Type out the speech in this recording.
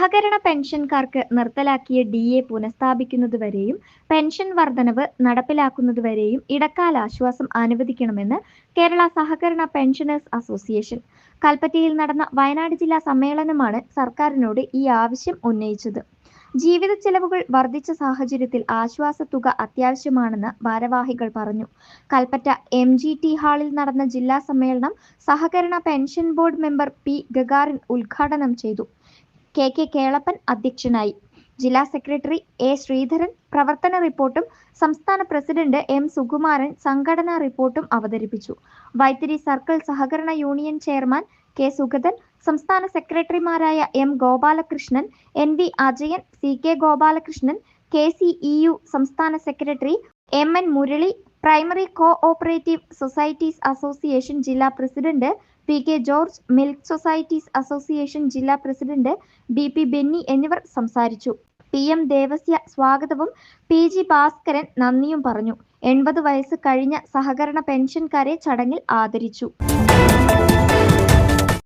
സഹകരണ പെൻഷൻകാർക്ക് നിർത്തലാക്കിയ ഡി എ പുനഃസ്ഥാപിക്കുന്നതുവരെയും പെൻഷൻ വർധനവ് നടപ്പിലാക്കുന്നതുവരെയും ഇടക്കാല ആശ്വാസം അനുവദിക്കണമെന്ന് കേരള സഹകരണ പെൻഷനേഴ്സ് അസോസിയേഷൻ. കൽപ്പറ്റയിൽ നടന്ന വയനാട് ജില്ലാ സമ്മേളനമാണ് സർക്കാരിനോട് ഈ ആവശ്യം ഉന്നയിച്ചത്. ജീവിത ചെലവുകൾ വർദ്ധിച്ച സാഹചര്യത്തിൽ ആശ്വാസ തുക അത്യാവശ്യമാണെന്ന് ഭാരവാഹികൾ പറഞ്ഞു. കൽപ്പറ്റ എം ജി ടി ഹാളിൽ നടന്ന ജില്ലാ സമ്മേളനം സഹകരണ pension board member P Gagarin ഉദ്ഘാടനം ചെയ്തു. കെ കെ കേളപ്പൻ അധ്യക്ഷനായി. ജില്ലാ സെക്രട്ടറി എ ശ്രീധരൻ പ്രവർത്തന റിപ്പോർട്ടും സംസ്ഥാന പ്രസിഡന്റ് എം സുകുമാരൻ സംഘടനാ റിപ്പോർട്ടും അവതരിപ്പിച്ചു. വൈത്തിരി സർക്കിൾ സഹകരണ യൂണിയൻ ചെയർമാൻ കെ സുഗതൻ സംസ്ഥാന സെക്രട്ടറിമാരായ M Gopalakrishnan N V Ajayan C K Gopalakrishnan K C E U സംസ്ഥാന secretary M N Murali primary co operative societies association ജില്ലാ president P K George milk societies association ജില്ലാ president D P Benny എന്നിവർ സംസാരിച്ചു. P M Devasya സ്വാഗതവും P G Bhaskaran നന്ദിയും പറഞ്ഞു. എൺപത് വയസ്സ് കഴിഞ്ഞ സഹകരണ പെൻഷൻകാരെ ചടങ്ങിൽ ആദരിച്ചു.